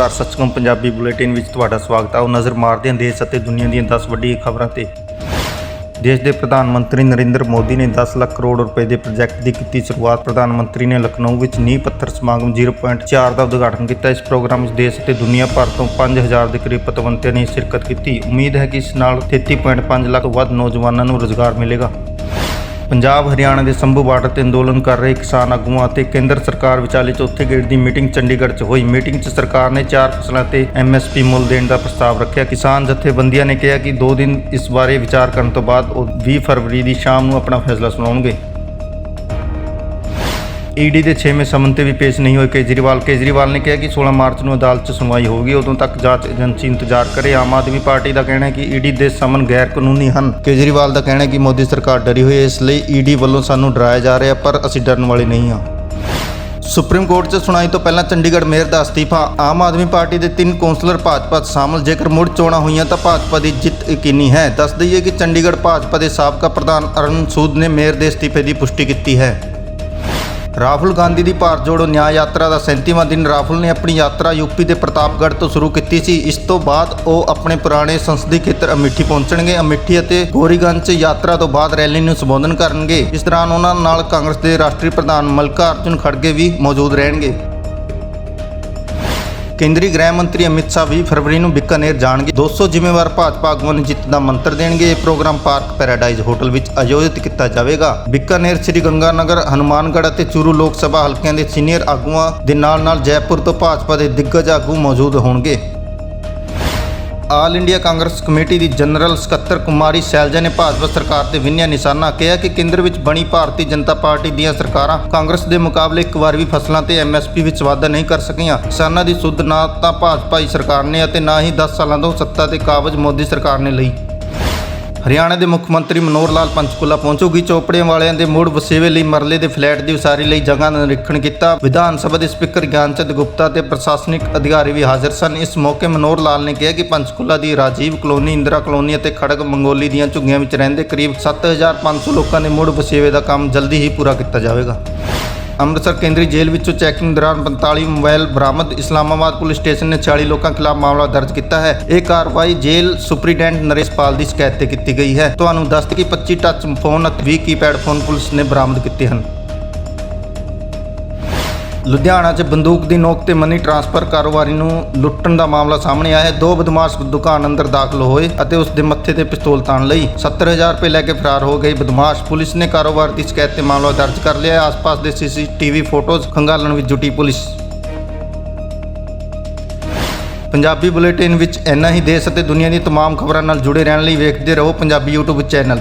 ਨਮਸਕਾਰ ਸੱਚਖੰਡ ਪੰਜਾਬੀ ਬੁਲੇਟਿਨ ਵਿੱਚ ਤੁਹਾਡਾ ਸਵਾਗਤ ਹੈ ਉਹ ਨਜ਼ਰ ਮਾਰਦੇ ਹਾਂ ਦੇਸ਼ ਅਤੇ ਦੁਨੀਆ ਦੀਆਂ 10 ਵੱਡੀਆਂ ਖਬਰਾਂ ਤੇ। ਦੇਸ਼ ਦੇ ਪ੍ਰਧਾਨ ਮੰਤਰੀ ਨਰਿੰਦਰ ਮੋਦੀ ਨੇ 10 ਲੱਖ ਕਰੋੜ ਰੁਪਏ ਦੇ ਪ੍ਰੋਜੈਕਟ ਦੀ ਕੀਤੀ ਸ਼ੁਰੂਆਤ। ਪ੍ਰਧਾਨ ਮੰਤਰੀ ਨੇ ਲਖਨਊ ਵਿੱਚ ਨੀਂਹ ਪੱਥਰ ਸਮਾਗਮ 0.4 ਦਾ ਉਦਘਾਟਨ ਕੀਤਾ। ਇਸ ਪ੍ਰੋਗਰਾਮ ਵਿੱਚ ਦੇਸ਼ ਅਤੇ ਦੁਨੀਆ ਭਰ ਤੋਂ 5000 ਦੇ ਕਰੀਬ ਪਤਵੰਤਿਆਂ ਨੇ ਸ਼ਿਰਕਤ ਕੀਤੀ। ਉਮੀਦ ਹੈ ਕਿ ਇਸ ਨਾਲ 33.5 ਲੱਖ ਤੋਂ ਵੱਧ ਨੌਜਵਾਨਾਂ ਨੂੰ ਰੋਜ਼ਗਾਰ ਮਿਲੇਗਾ। ਪੰਜਾਬ, ਹਰਿਆਣਾ ਦੇ ਸੰਭੂ ਬਾਰਡਰ ਤੇ ਅੰਦੋਲਨ ਕਰ ਰਹੇ ਕਿਸਾਨ ਆਗੂਆਂ ਅਤੇ ਕੇਂਦਰ ਸਰਕਾਰ ਵਿਚਾਲੇ ਚੌਥੇ ਗੇੜ ਦੀ ਮੀਟਿੰਗ ਚੰਡੀਗੜ੍ਹ 'ਚ ਹੋਈ। ਮੀਟਿੰਗ 'ਚ ਸਰਕਾਰ ਨੇ ਚਾਰ ਫਸਲਾਂ ਤੇ ਐਮਐਸਪੀ ਮੁੱਲ ਦੇਣ ਦਾ ਪ੍ਰਸਤਾਵ ਰੱਖਿਆ। ਕਿਸਾਨ ਜਥੇਬੰਦੀਆਂ ਨੇ ਕਿਹਾ ਕਿ 2 ਦਿਨ ਇਸ ਬਾਰੇ ਵਿਚਾਰ ਕਰਨ ਤੋਂ ਬਾਅਦ ਉਹ 20 ਫਰਵਰੀ ਦੀ ਸ਼ਾਮ ਨੂੰ ਆਪਣਾ ਫੈਸਲਾ ਸੁਣਾਉਣਗੇ। ਈਡੀ ਦੇ 6ਵੇਂ ਸਮਨ ਤੇ ਵੀ ਪੇਸ਼ ਨਹੀਂ ਹੋਏ। ਕੇਜਰੀਵਾਲ ਕੇਜਰੀਵਾਲ ਨੇ ਕਿਹਾ ਕਿ 16 ਮਾਰਚ ਨੂੰ ਅਦਾਲਤ 'ਚ ਸੁਣਵਾਈ ਹੋਊਗੀ। ਉਦੋਂ ਤੱਕ ਜਾਂਚ ਏਜੰਸੀ ਇੰਤਜ਼ਾਰ ਕਰੇ। ਆਮ ਆਦਮੀ ਪਾਰਟੀ ਦਾ ਕਹਿਣਾ ਹੈ ਕਿ ਈਡੀ ਦੇ ਸਮਨ ਗੈਰ ਕਾਨੂੰਨੀ ਹਨ। ਕੇਜਰੀਵਾਲ ਦਾ ਕਹਿਣਾ ਹੈ ਕਿ ਮੋਦੀ ਸਰਕਾਰ ਡਰੀ ਹੋਈ ਹੈ, ਇਸ ਲਈ ਈਡੀ ਵੱਲੋਂ ਸਾਨੂੰ ਡਰਾਇਆ ਜਾ ਰਿਹਾ, ਪਰ ਅਸੀਂ ਡਰਨ ਵਾਲੇ ਨਹੀਂ ਹਾਂ। ਸੁਪਰੀਮ ਕੋਰਟ 'ਚ ਸੁਣਾਈ ਤੋਂ ਪਹਿਲਾਂ ਚੰਡੀਗੜ੍ਹ ਮੇਅਰ ਦਾ ਅਸਤੀਫਾ। ਆਮ ਆਦਮੀ ਪਾਰਟੀ ਦੇ ਤਿੰਨ ਕੌਂਸਲਰ ਭਾਜਪਾ 'ਚ ਸ਼ਾਮਲ। ਜੇਕਰ ਮੁੜ ਚੋਣਾਂ ਹੋਈਆਂ ਤਾਂ ਭਾਜਪਾ ਦੀ ਜਿੱਤ ਯਕੀਨੀ ਹੈ। ਦੱਸ ਦਈਏ ਕਿ ਚੰਡੀਗੜ੍ਹ ਭਾਜਪਾ ਦੇ ਸਾਬਕਾ ਪ੍ਰਧਾਨ ਅਰੁਣ ਸੂਦ ਨੇ ਮੇਅਰ ਦੇ ਅਸਤੀਫੇ ਦੀ ਪੁਸ਼ਟੀ ਕੀਤੀ ਹੈ। ਰਾਹੁਲ ਗਾਂਧੀ ਦੀ ਭਾਰਤ ਜੋੜੋ ਨਿਆਂ ਯਾਤਰਾ ਦਾ 37ਵਾਂ ਦਿਨ। ਰਾਹੁਲ ਨੇ ਆਪਣੀ ਯਾਤਰਾ ਯੂਪੀ ਦੇ ਪ੍ਰਤਾਪਗੜ੍ਹ ਤੋਂ ਸ਼ੁਰੂ ਕੀਤੀ ਸੀ। ਇਸ ਤੋਂ ਬਾਅਦ ਉਹ ਆਪਣੇ ਪੁਰਾਣੇ ਸੰਸਦੀ ਖੇਤਰ ਅਮਿੱਠੀ ਪਹੁੰਚਣਗੇ। ਅਮਿੱਠੀ ਅਤੇ ਗੋਰੀਗੰਜ 'ਚ ਯਾਤਰਾ ਤੋਂ ਬਾਅਦ ਰੈਲੀ ਨੂੰ ਸੰਬੋਧਨ ਕਰਨਗੇ। ਇਸ ਦੌਰਾਨ ਉਹਨਾਂ ਨਾਲ ਕਾਂਗਰਸ ਦੇ ਰਾਸ਼ਟਰੀ ਪ੍ਰਧਾਨ ਮਲਕਾ ਅਰਜੁਨ ਖੜਗੇ ਵੀ ਮੌਜੂਦ ਰਹਿਣਗੇ। ਕੇਂਦਰੀ ਗ੍ਰਹਿ ਮੰਤਰੀ ਅਮਿਤ ਸ਼ਾਹ 20 ਫਰਵਰੀ ਨੂੰ ਬਿਕਾਨੇਰ ਜਾਣਗੇ। 200 ਜ਼ਿੰਮੇਵਾਰ ਭਾਜਪਾ ਆਗੂਆਂ ਨੇ ਜਿੱਤ ਦਾ ਮੰਤਰ ਦੇਣਗੇ। ਇਹ ਪ੍ਰੋਗਰਾਮ ਪਾਰਕ ਪੈਰਾਡਾਈਜ਼ ਹੋਟਲ ਵਿੱਚ ਆਯੋਜਿਤ ਕੀਤਾ ਜਾਵੇਗਾ। ਬਿਕਾਨੇਰ ਸ੍ਰੀ ਗੰਗਾਨਗਰ, ਹਨੂਮਾਨਗੜ੍ਹ ਅਤੇ ਚੂਰੂ ਲੋਕ ਸਭਾ ਹਲਕਿਆਂ ਦੇ ਸੀਨੀਅਰ ਆਗੂਆਂ ਦੇ ਨਾਲ-ਨਾਲ ਜੈਪੁਰ ਤੋਂ ਭਾਜਪਾ ਦੇ ਦਿੱਗਜ ਆਗੂ ਮੌਜੂਦ ਹੋਣਗੇ। ਆਲ ਇੰਡੀਆ ਕਾਂਗਰਸ ਕਮੇਟੀ ਦੀ ਜਨਰਲ ਸਕੱਤਰ ਕੁਮਾਰੀ ਸੈਲਜਾ ਨੇ ਭਾਜਪਾ ਸਰਕਾਰ ਤੇ ਵਿੰਨਿਆ ਨਿਸ਼ਾਨਾ ਕਿਹਾ ਕਿ ਕੇਂਦਰ ਵਿੱਚ ਬਣੀ ਭਾਰਤੀ ਜਨਤਾ ਪਾਰਟੀ ਦੀਆਂ ਸਰਕਾਰਾਂ ਕਾਂਗਰਸ ਦੇ ਮੁਕਾਬਲੇ ਇੱਕ ਵਾਰ ਵੀ ਫਸਲਾਂ ਤੇ ਐਮਐਸਪੀ ਵਿੱਚ ਵਾਧਾ ਨਹੀਂ ਕਰ ਸਕੀਆਂ। ਕਿਸਾਨਾਂ ਦੀ ਸੁੱਧ ਨਾ ਤਾਂ ਭਾਜਪਾ ਹੀ ਸਰਕਾਰ ਨੇ ਅਤੇ ਨਾ ਹੀ 10 ਸਾਲਾਂ ਤੋਂ ਸੱਤਾ ਤੇ ਕਾਬਜ ਮੋਦੀ ਸਰਕਾਰ ਨੇ ਲਈ। ਹਰਿਆਣਾ ਦੇ ਮੁੱਖ ਮੰਤਰੀ ਮਨੋਹਰ ਲਾਲ ਪੰਚਕੂਲਾ ਪਹੁੰਚੂਗੀ। ਚੋਪੜਿਆਂ ਵਾਲਿਆਂ ਦੇ ਮੁੜ ਵਸੇਵੇ ਲਈ ਮਰਲੇ ਦੇ ਫਲੈਟ ਦੀ ਉਸਾਰੀ ਲਈ ਜਗ੍ਹਾ ਦਾ ਨਿਰੀਖਣ ਕੀਤਾ। ਵਿਧਾਨ ਸਭਾ ਦੇ ਸਪੀਕਰ ਗਿਆਨਚੰਦ ਗੁਪਤਾ ਤੇ ਪ੍ਰਸ਼ਾਸਨਿਕ ਅਧਿਕਾਰੀ ਵੀ ਹਾਜ਼ਰ ਸਨ। ਇਸ ਮੌਕੇ ਮਨੋਹਰ ਲਾਲ ਨੇ ਕਿਹਾ ਕਿ ਪੰਚਕੂਲਾ ਦੀ ਰਾਜੀਵ ਕਲੋਨੀ, ਇੰਦਰਾ ਕਲੋਨੀ ਅਤੇ ਖੜਗ ਮੰਗੋਲੀ ਦੀਆਂ ਝੁੱਗੀਆਂ ਵਿੱਚ ਰਹਿੰਦੇ ਕਰੀਬ 7500 ਲੋਕਾਂ ਦੇ ਮੁੜ ਵਸੇਵੇ ਦਾ ਕੰਮ ਜਲਦੀ ਹੀ ਪੂਰਾ ਕੀਤਾ ਜਾਵੇਗਾ। ਅੰਮ੍ਰਿਤਸਰ ਕੇਂਦਰੀ ਜੇਲ੍ਹ ਵਿੱਚੋਂ ਚੈਕਿੰਗ ਦੌਰਾਨ 45 ਮੋਬਾਈਲ ਬਰਾਮਦ ਇਸਲਾਮਾਬਾਦ ਪੁਲਿਸ ਸਟੇਸ਼ਨ ਨੇ 40 ਲੋਕਾਂ ਖਿਲਾਫ ਮਾਮਲਾ ਦਰਜ ਕੀਤਾ ਹੈ। ਇਹ ਕਾਰਵਾਈ ਜੇਲ੍ਹ ਸੁਪਰੀਡੈਂਟ ਨਰੇਸ਼ ਪਾਲ ਦੀ ਸ਼ਿਕਾਇਤ ਤੇ ਕੀਤੀ ਗਈ ਹੈ। ਤੁਹਾਨੂੰ ਦੱਸ ਦਈਏ ਕਿ 25 ਟੱਚ ਫੋਨ ਅਤੇ 20 ਕੀਪੈਡ ਫੋਨ ਪੁਲਿਸ ਨੇ ਬਰਾਮਦ ਕੀਤੇ ਹਨ। ਲੁਧਿਆਣਾ 'ਚ ਬੰਦੂਕ ਦੀ ਨੋਕ ਤੇ ਮਨੀ ਟ੍ਰਾਂਸਫਰ ਕਾਰੋਬਾਰੀ ਨੂੰ ਲੁੱਟਣ ਦਾ ਮਾਮਲਾ ਸਾਹਮਣੇ ਆਇਆ ਹੈ। ਦੋ ਬਦਮਾਸ਼ ਦੁਕਾਨ ਅੰਦਰ ਦਾਖਲ ਹੋਏ ਅਤੇ ਉਸ ਦੇ ਮੱਥੇ ਤੇ ਪਿਸਤੌਲ ਤਾਣ ਲਈ। 70000 ਰੁਪਏ ਲੈ ਕੇ ਫਰਾਰ ਹੋ ਗਏ ਬਦਮਾਸ਼। ਪੁਲਿਸ ਨੇ ਕਾਰੋਬਾਰ ਦੀ ਸ਼ਿਕਾਇਤ ਤੇ ਮਾਮਲਾ ਦਰਜ ਕਰ ਲਿਆ ਹੈ। ਆਸ-ਪਾਸ ਦੇ ਸੀਸੀਟੀਵੀ ਫੋਟੋਜ਼ ਖੰਗਾਲਣ ਵਿੱਚ ਜੁਟੀ ਪੁਲਿਸ। ਪੰਜਾਬੀ ਬੁਲੇਟਿਨ ਵਿੱਚ ਇੰਨਾ ਹੀ ਦੇਸ਼ ਅਤੇ ਦੁਨੀਆ ਦੀ ਤਮਾਮ ਖਬਰਾਂ ਨਾਲ ਜੁੜੇ ਰਹਿਣ ਲਈ ਵੇਖਦੇ ਰਹੋ ਪੰਜਾਬੀ YouTube ਚੈਨਲ।